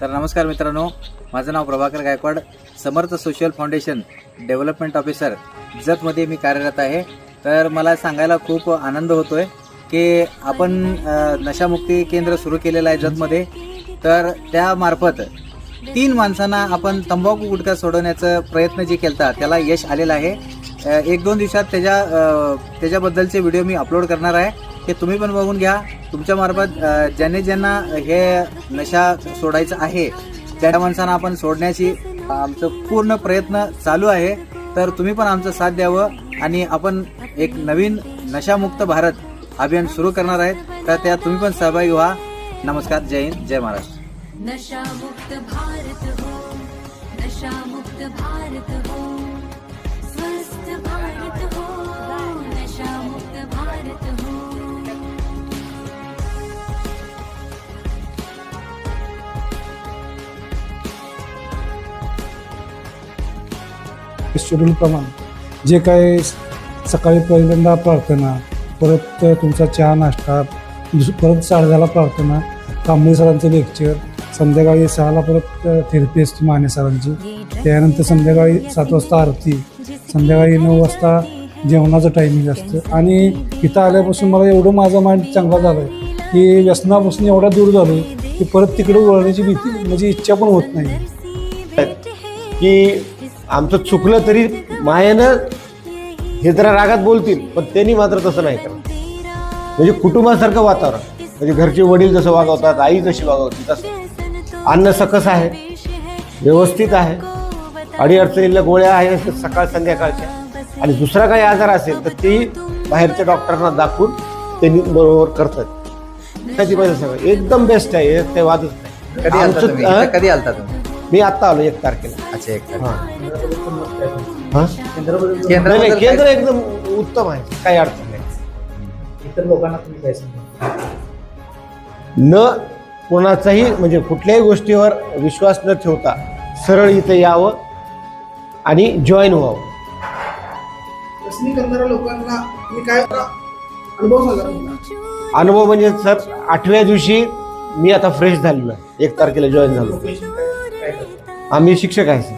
तर नमस्कार मित्रांनो माझं नाव Prabhakar Gaikwad Samarth social foundation development officer जतमध्ये मी कार्यरत आहे. तर मला सांगायला खूप आनंद होतोय की आपण नशामुक्ती केंद्र सुरू केलेलं आहे जतमध्ये. तर त्यामार्फत तीन माणसांना आपण तंबाखू गुटखा सोडवण्याचा प्रयत्न जे केलता त्याला यश आलेलं आहे. एक दोन दिवसात त्याच्या त्याच्याबद्दलचे व्हिडिओ मी अपलोड करणार आहे. हे तुम्ही पण बघून घ्या. तुमच्या मार्फत ज्याने ज्यांना हे नशा सोडायचं आहे त्या माणसांना आपण सोडण्याची आमचं पूर्ण प्रयत्न चालू आहे. तर तुम्ही पण आमचं साथ द्यावं आणि आपण एक नवीन नशामुक्त भारत अभियान सुरू करणार आहेत तर त्यात तुम्ही पण सहभागी व्हा. नमस्कार जय हिंद जय महाराष्ट्र. नशा मुक्त भारत हो नशा मुक्त भारत हो. शेड्यूलप्रमाणे जे काही सकाळी पहिल्यांदा प्रार्थना परत तुमचा चहा नाश्ता परत साडेदहाला प्रार्थना कांबळे सरांचं लेक्चर संध्याकाळी सहाला परत थेरपी असते माने सरांची. त्यानंतर संध्याकाळी सात वाजता आरती संध्याकाळी नऊ वाजता जेवणाचं टायमिंग असतं. आणि इथं आल्यापासून मला एवढं माझा माइंड चांगला झाला आहे की व्यसनापासून एवढा दूर झालो की परत तिकडे वळण्याची भीती म्हणजे इच्छा पण होत नाही. की आमचं चुकलं तरी मायेनं हे जरा रागात बोलतील पण त्यांनी मात्र तसं नाही करत म्हणजे कुटुंबासारखं वातावरण. म्हणजे घरचे वडील जसं वागवतात आई जशी वागवते तसं. अन्न सकस आहे व्यवस्थित आहे अडीअडचणीला गोळ्या आहे सकाळ संध्याकाळच्या. आणि दुसरा काही आजार असेल तर ते बाहेरच्या डॉक्टरांना दाखवून त्यांनी बरोबर करतात. त्याची पाहिजे सगळं एकदम बेस्ट आहे ते वादच नाही. कधी आलता तुम्ही? मी आत्ता आलो एक तारखेला. अच्छा एक हा. हा? नाही, नाही, केंद्राबद्दल केंद्र एकदम उत्तम आहे. काही अडचण नाही. इतर लोकांना तुम्ही काय सांगा न कोणाचाही म्हणजे कुठल्याही गोष्टीवर विश्वास न ठेवता सरळ इथे यावं आणि जॉईन व्हावं. करणाऱ्या लोकांना काय अनुभव सांगा. तुमचा. अनुभव म्हणजे सर आठव्या दिवशी मी आता फ्रेश झालेलो आहे. एक तारखेला जॉईन झालो. काय-? आम्ही शिक्षक आहे सर.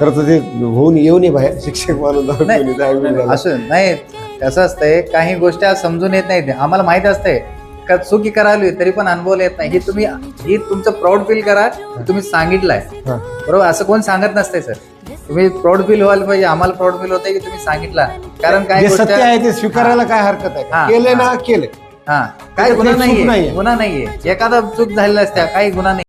खरं तर ते होऊन येऊ नये बाहेर. शिक्षक म्हणून नाही. असं नाही. कसं असतंय काही गोष्टी आज समजून येत नाहीत. आम्हाला माहीत असते का चुकी करावी तरी पण अनुभव येत नाही. ही तुम्ही ही तुमचं प्राऊड फील करा. की तुम्ही सांगितलंय. हा. बरोबर? असं कोण सांगत नसते सर. तुम्ही प्राऊड फील व्हायला पाहिजे. आम्हाला प्राऊड फील होतंय की तुम्ही सांगितलं. कारण काय जे गोष्ट सत्य आहे ते स्वीकारायला काय हरकत हा, आहे केले. ना केले हा. काय गुन्हा चूक नाहीये. नाहीये. गुन्हा नाहीये. एखादा चूक झालेला असत्या काही गुन्हा नाही